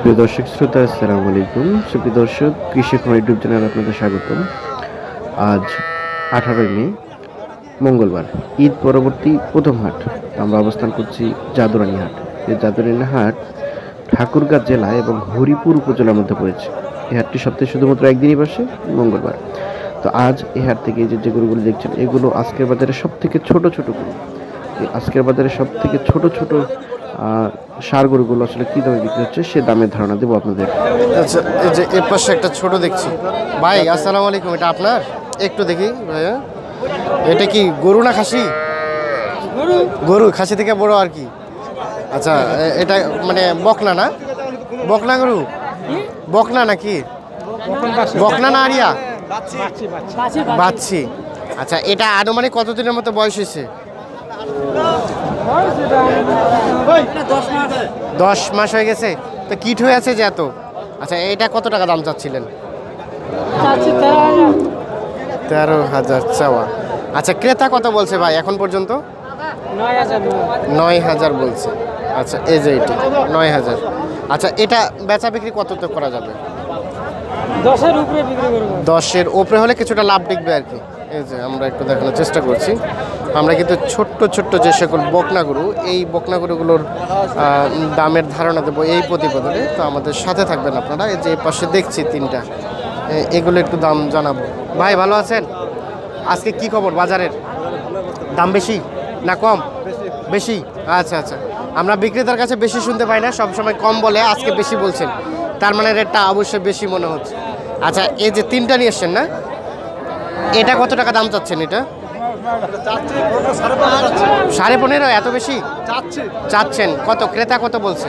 প্রিয় দর্শক, শ্রোতা, আসসালামু আলাইকুম। সুপ্রিয় দর্শক কৃষি খবর ইউটিউব চ্যানেল আপনাদের স্বাগতম। আজ আঠারোই মে, মঙ্গলবার, ঈদ পরবর্তী প্রথম হাট। আমরা অবস্থান করছি জাদুরানী হাট। এই জাদুরানী হাট ঠাকুরগাঁ জেলা এবং হরিপুর উপজেলার মধ্যে পড়েছে। এই হাটটি সপ্তাহে শুধুমাত্র একদিনই বসে, মঙ্গলবার। তো আজ এই হাট থেকে যে যে গরুগুলো দেখছেন, এগুলো আজকের বাজারে সব থেকে ছোট ছোট গরু। আজকের বাজারে সব থেকে ছোট ছোট ষাঁড় গরুগুলো আসলে কী দামে বিক্রি হচ্ছে সে দামের ধারণা দেবো আপনাদের। আচ্ছা এই যে এর পাশে একটা ছোট দেখছি। ভাই, আসসালামু আলাইকুম, এটা আপনার? একটু দেখি, ভাইয়া। এটা কি গরু না খাসি? গরু, খাসি থেকে বড় আর কি। আচ্ছা এটা মানে বকনা না? বকনা গরু? বকনা নাকি? বকনা না আরিয়া? বাচ্ছি আচ্ছা এটা আনুমানিক কতদিনের মতো বয়স হয়েছে? দশ মাস হয়ে গেছে। তো কিট হয়ে আছে যে এত? আচ্ছা এটা কত টাকা দাম চাচ্ছিলেন? তেরো হাজার। চাওয়া। আচ্ছা ক্রেতা কত বলছে ভাই এখন পর্যন্ত? নয় হাজার বলছে। আচ্ছা এই যে এটি নয় হাজার। আচ্ছা এটা বেচা বিক্রি কততে করা যাবে? দশের উপরে বিক্রি দশের ওপরে হলে কিছুটা লাভ দেখবে আর কি। এই যে আমরা একটু দেখানোর চেষ্টা করছি। আমরা কিন্তু ছোট্ট ছোট্ট যে সকল বকনাগুরু এই বকনাগুরুগুলোর দামের ধারণা দেবো এই প্রতিবেদনে। তো আমাদের সাথে থাকবেন আপনারা। এই যে পাশে দেখছি তিনটা। এগুলো একটু দাম জানাব। ভাই, ভালো আছেন? আজকে কি খবর বাজারের? দাম বেশি না কম? বেশি। আচ্ছা আচ্ছা। আমরা বিক্রেতার কাছে বেশি শুনতে পাই না, সবসময় কম বলে আজকে বেশি বলছেন। তার মানে রেটটা অবশ্যই বেশি মনে হচ্ছে। আচ্ছা এই যে তিনটা নিয়ে এসছেন না? এটা কত টাকা দাম চাচ্ছেন এটা? সাড়ে পনেরো, এত বেশি? চাচ্ছেন। কত? ক্রেতা কত বলছে?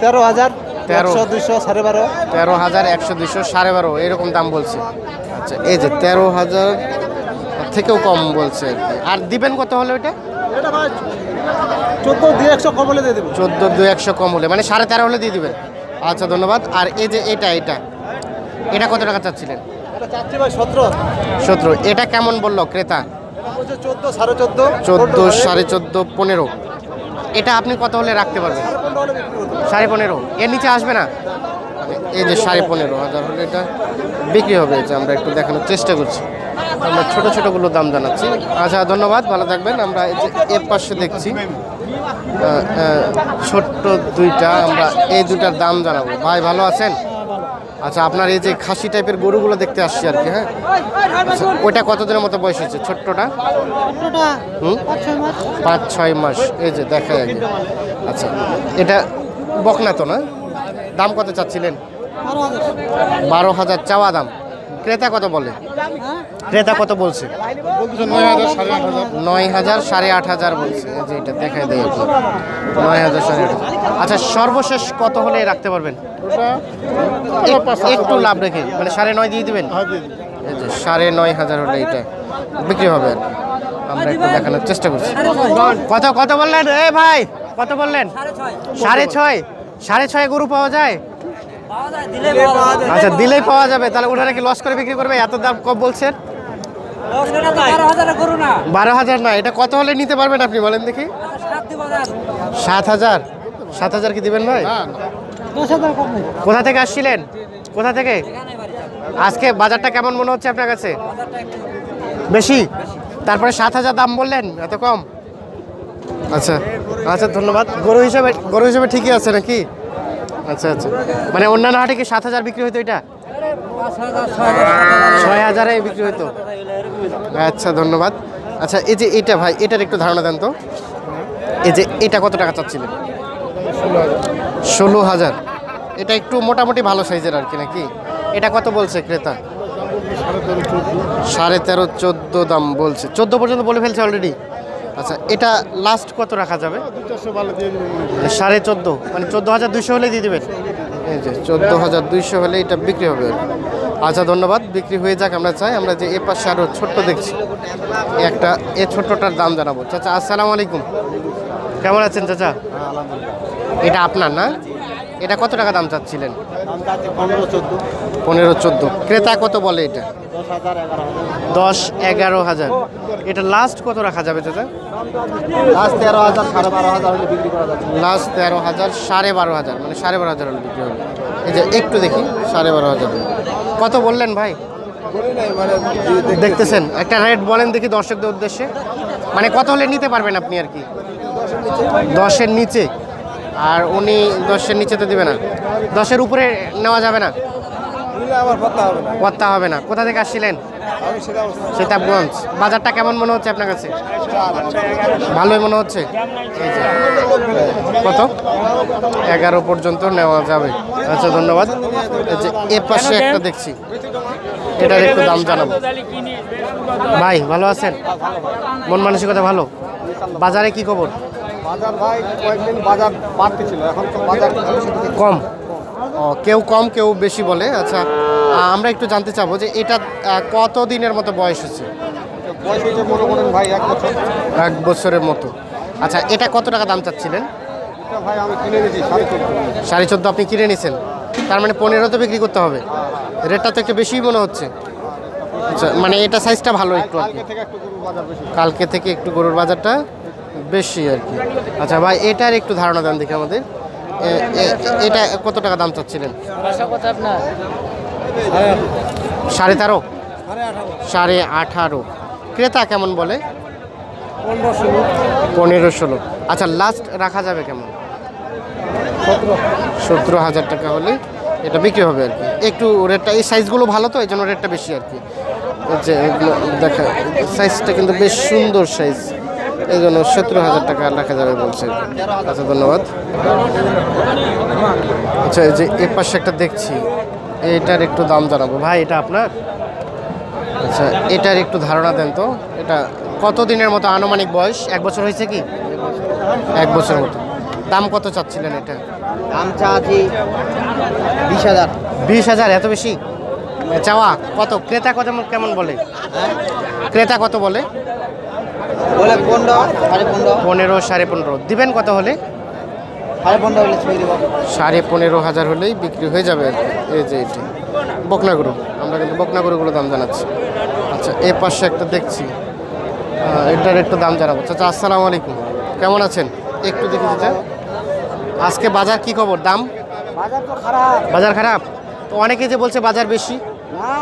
তেরো। হাজার তেরো। দুইশো সাড়ে বারো তেরো হাজার একশো দুশো সাড়ে বারো, এরকম দাম বলছে। আচ্ছা এই যে তেরো হাজার থেকেও কম বলছে। আর দিবেন কত হলো এটা চোদ্দ দুই একশো কমলে দিয়ে দেবো চোদ্দ দুই একশো কম হলে মানে সাড়ে তেরো হলে দিয়ে দিবেন। আচ্ছা ধন্যবাদ। আর এই যে এটা এটা এটা কত টাকা চাচ্ছিলেন? সতেরো। এটা কেমন বলল ক্রেতা? চোদ্দ সাড়ে চোদ্দ। পনেরো এটা আপনি কত হলে রাখতে পারবেন? সাড়ে পনেরো এর নিচে আসবে না? এই যে সাড়ে পনেরো হাজার হলে এটা বিক্রি হবে এই যে আমরা একটু দেখানোর চেষ্টা করছি। আমরা ছোট ছোটগুলো দাম জানাচ্ছি। আচ্ছা ধন্যবাদ ভালো থাকবেন। আমরা এই যে এর পাশে দেখছি ছোট্ট দুইটা আমরা এই দুটার দাম জানাব। ভাই ভালো আছেন? আচ্ছা আপনার এই যে খাসি টাইপের গরুগুলো দেখতে আসছি আর কি হ্যাঁ? আচ্ছা ওইটা কতদিনের মতো বয়স হয়েছে? ছোট্টটা? হুম? পাঁচ ছয় মাস। এই যে দেখা যায় আচ্ছা এটা বকনা তো না? দাম কত চাচ্ছিলেন? বারো হাজার চাওয়া দাম। ক্রেতা কত বলে? ক্রেতা কত বলছে? নয় হাজার সাড়ে আট হাজার। বলছে। যে এটা দেখাই দেয় নয় হাজার সাড়ে আট আচ্ছা সর্বশেষ কত হলে রাখতে পারবেন? একটু লাভ রেখে মানে সাড়ে নয় দিয়ে দিবেন? সাড়ে নয় হাজার হলে এটা বিক্রি হবে আমরা একটু দেখানোর চেষ্টা করছি। কত কত বললেন? এ ভাই কত বললেন? সাড়ে ছয় সাড়ে ছয় গরু পাওয়া যায়? আচ্ছা দিলেই পাওয়া যাবে। তাহলে ওনারা কি লস করে বিক্রি করবে? এত দাম কম বলছেন? বারো হাজার না। এটা কত হলে নিতে পারবেন আপনি বলেন দেখি? সাত হাজার। সাত হাজার কি দিবেন ভাই কোথা থেকে আসছিলেন? কোথা থেকে? আজকে বাজারটা কেমন মনে হচ্ছে আপনার কাছে? বেশি? তারপরে সাত হাজার দাম বললেন এত কম? আচ্ছা আচ্ছা ধন্যবাদ। গরু হিসাবে গরু হিসাবে ঠিকই আছে নাকি? আচ্ছা আচ্ছা। মানে অন্যান্য হাটে কি সাত হাজার বিক্রি হতো এটা? ছয় হাজারে বিক্রি হতো আচ্ছা ধন্যবাদ। আচ্ছা এই যে এটা ভাই, এটার একটু ধারণা দেন তো। এই যে এটা কত টাকা চাচ্ছিলেন? ষোলো হাজার। এটা একটু মোটামুটি ভালো সাইজের আর কি, নাকি? এটা কত বলছে ক্রেতা? সাড়ে তেরো চোদ্দ। দাম বলছে। চোদ্দ পর্যন্ত বলে ফেলছে অলরেডি আচ্ছা এটা লাস্ট কত রাখা যাবে? সাড়ে চোদ্দ মানে চোদ্দ হাজার দুইশো হলে দিয়ে দেবেন। এই যে চোদ্দ হাজার দুইশো হলে এটা বিক্রি হবে। আচ্ছা ধন্যবাদ। বিক্রি হয়ে যাক আমরা চাই আমরা যে এ পাশে আরও ছোট্ট দেখছি। একটা এ ছোট্টটার দাম জানাব। চাচা আসসালামু আলাইকুম। কেমন আছেন চাচা? এটা আপনার না? এটা কত টাকা দাম চাচ্ছিলেন? পনেরো চোদ্দ। ক্রেতা কত বলে এটা? দশ এগারো হাজার। এটা লাস্ট কত রাখা যাবে চাচা? লাস্ট তেরো হাজার সাড়ে বারো হাজার হলে বিক্রি করা যাচ্ছে। লাস্ট তেরো হাজার সাড়ে বারো হাজার। মানে সাড়ে বারো হাজার হলে বিক্রি হবে। এই যে একটু দেখি সাড়ে বারো হাজার। কত বললেন ভাই? মানে দেখতেছেন? একটা রেট বলেন দেখি দর্শকদের উদ্দেশ্যে। মানে কত হলে নিতে পারবেন আপনি আর কি? দশের নিচে। আর উনি দশের নিচে তো দেবে না। দশের উপরে নেওয়া যাবে না। নিলে হবে না। পত্তা হবে না। কোথা থেকে আসছিলেন? সীতাবগঞ্জ বাজারটা কেমন মনে হচ্ছে আপনার কাছে? ভালোই মনে হচ্ছে। কত? এগারো পর্যন্ত নেওয়া যাবে। আচ্ছা ধন্যবাদ। এ পাশে একটা দেখছি। এটার একটু দাম জানাব। ভাই ভালো আছেন? মন মানসিকতা ভালো? বাজারে কি খবর? বাজার ভাই কয়েকদিন বাজার বাড়তি ছিল এখন তো বাজার কম? ও কেউ কম কেউ বেশি বলে? আচ্ছা আমরা একটু জানতে চাবো যে এটা কত দিনের মতো বয়স হচ্ছে? বয়স হয়েছে মনে করেন ভাই এক বছর। এক বছরের মতো। আচ্ছা এটা কত টাকা দাম চাচ্ছিলেন? ভাই আমি কিনে নিয়েছি সাড়ে চোদ্দ। আপনি কিনে নিছেন তার মানে পনেরো তো বিক্রি করতে হবে। রেটটা তো একটু বেশিই মনে হচ্ছে। আচ্ছা মানে এটা সাইজটা ভালো একটু কালকে থেকে একটু গরুর বাজারটা বেশি আর কি। আচ্ছা ভাই এটার একটু ধারণা দেন দেখি আমাদের। এটা কত টাকা দাম চাচ্ছিলেন? সাড়ে তেরো? সাড়ে আঠারো। ক্রেতা কেমন বলে? পনেরো ষোলো। পনেরো ষোলো। আচ্ছা লাস্ট রাখা যাবে কেমন? সতেরো। হাজার টাকা হলে এটা বিক্রি হবে আর কি। একটু রেটটা এই সাইজগুলো ভালো তো এই জন্য রেটটা বেশি আর কি। এই যে দেখা সাইজটা কিন্তু বেশ সুন্দর সাইজ এই জন্য সতেরো হাজার টাকা রাখা যাবে বলছে। আচ্ছা ধন্যবাদ। আচ্ছা এই যে এ পাশে একটা দেখছি। এটার একটু দাম জানাব। ভাই এটা আপনার? আচ্ছা এটার একটু ধারণা দেন তো। এটা কত দিনের মতো আনুমানিক বয়স? এক বছর হয়েছে কি? এক বছর মতো। দাম কত চাচ্ছিলেন এটা? দাম চাচ্ছি বিশ হাজার। বিশ হাজার এত বেশি? চাওয়া কত? ক্রেতা কত কেমন বলে? ক্রেতা কত বলে? বলে পনেরো সাড়ে পনেরো। পনেরো সাড়ে পনেরো। দিবেন কত হলে? সাড়ে পনেরো হলে ছুঁয়ে দেবো। সাড়ে পনেরো হাজার হলেই বিক্রি হয়ে যাবে। এই যে এটি। বকনাগরু আমরা কিন্তু বকনাগরুগুলো দাম জানাচ্ছি। আচ্ছা এ পাশে একটা দেখছি। এটার একটু দাম জানাব। আচ্ছা আসসালামু আলাইকুম। কেমন আছেন? একটু দেখি চাচা আজকে বাজার কি খবর? দাম? বাজার তো খারাপ। বাজার খারাপ? তো অনেকে যে বলছে বাজার বেশি। না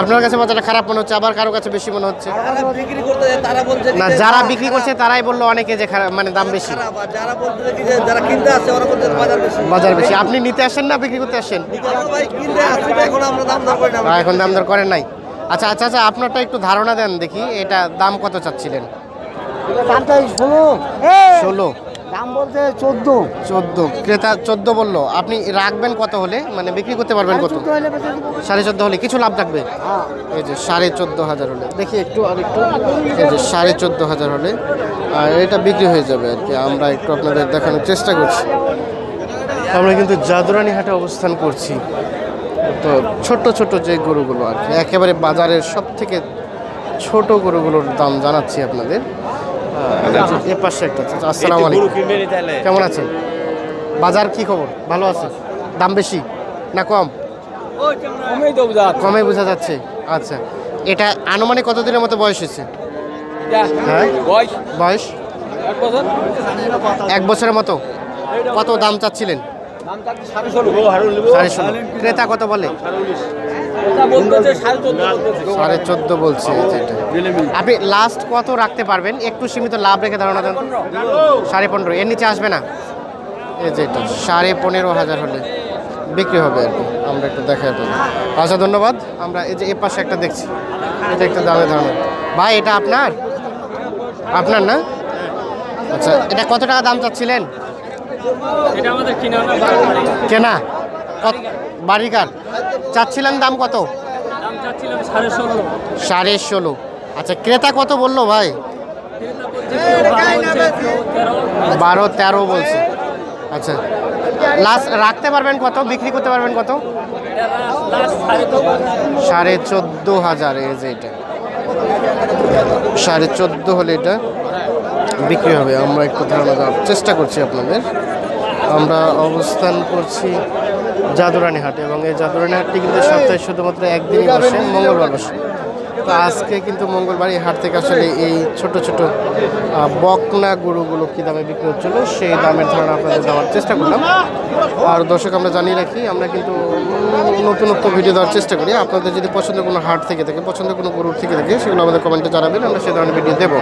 আপনার কাছে বাজারটা খারাপ মনে হচ্ছে আবার কারও কাছে বেশি মনে হচ্ছে? যারা বিক্রি করতে যায় তারা বলছে না যারা বিক্রি করছে তারাই বলল অনেকে যে খারাপ মানে দাম বেশি। যারা বলতে কি যে যারা কিনতে আসছে ওরা বলছে বাজার বেশি। আপনি নিতে আসেন না বিক্রি করতে আসেন? এখন দাম দর করেন নাই। আচ্ছা আচ্ছা আচ্ছা আপনারটা একটু ধারণা দেন দেখি এটা দাম কত চাচ্ছিলেন? ষোলো। ষোলো। দাম বলছে চোদ্দ। চোদ্দ। ক্রেতা চোদ্দ বলল আপনি রাখবেন কত হলে? মানে বিক্রি করতে পারবেন কত? সাড়ে চোদ্দ হলে কিছু লাভ থাকবে? এই যে সাড়ে চোদ্দ হাজার হলে। দেখি একটু আর একটু। এই যে সাড়ে চোদ্দ হাজার হলে আর এটা বিক্রি হয়ে যাবে আর কি। আমরা একটু আপনাদের দেখানোর চেষ্টা করছি। আমরা কিন্তু জাদুরানি হাটে অবস্থান করছি। তো ছোট ছোট যে গরুগুলো আর কি একেবারে বাজারের সব থেকে ছোট গরুগুলোর দাম জানাচ্ছি আপনাদের। এ পাশে একটা আছে। আসসালামু আলাইকুম। কেমন আছেন? বাজার কি খবর? ভালো আছে? দাম বেশি না কম? কমে বোঝা যাচ্ছে। আচ্ছা। এটা আনুমানিক কত দিনের মতো বয়স হয়েছে? হ্যাঁ? বয়স? এক বছরের মতো? কত দাম চাচ্ছিলেন? সাড়ে ক্রেতা কত বলে? সাড়ে চোদ্দ বলছে। যেটা আপনি লাস্ট কত রাখতে পারবেন? একটু সীমিত লাভ রেখে ধারণা দেন। সাড়ে পনেরো এর নিচে আসবে না? এই যে এটা সাড়ে পনেরো হাজার হলে বিক্রি হবে আর কি। আমরা একটু দেখাই পাবো আচ্ছা ধন্যবাদ। আমরা এই যে এ পাশে একটা দেখছি। এটা একটা দামে ধারণা। ভাই এটা আপনার? আপনার না? আচ্ছা এটা কত টাকা দাম চাচ্ছিলেন? এটা আমাদের কিনা না কেনা? কত বাড়িকার চাচ্ছিলেন দাম কত? সাড়ে ষোলো। আচ্ছা ক্রেতা কত বলল ভাই? বারো, তেরো বলছে। আচ্ছা লাস্ট রাখতে পারবেন কত? বিক্রি করতে পারবেন কত? সাড়ে চোদ্দ হাজার, এই যে এটা। সাড়ে চোদ্দ হলে এটা বিক্রি হবে। আমরা একটু ধারণা দেওয়ার চেষ্টা করছি আপনাদের। আমরা অবস্থান করছি জাদুরানি হাট এবং এই জাদুরানি হাটটি কিন্তু সপ্তাহে শুধুমাত্র একদিনই বসে, মঙ্গলবার বসে। তো আজকে কিন্তু মঙ্গলবার এই হাট থেকে আসলে এই ছোট ছোট বকনা গরুগুলো কী দামে বিক্রি হচ্ছিল সেই দামের ধারণা আপনাদের দেওয়ার চেষ্টা করলাম। আর দর্শক, আমরা জানিয়ে রাখি, আমরা কিন্তু নতুন নতুনত্ব ভিডিও দেওয়ার চেষ্টা করি। আপনাদের যদি পছন্দের কোনো হাট থেকে থাকে, পছন্দের কোনো গরুর থেকে থাকে, সেগুলো আমাদের কমেন্টে জানাবেন, আমরা সে ধরনের ভিডিও দেবো।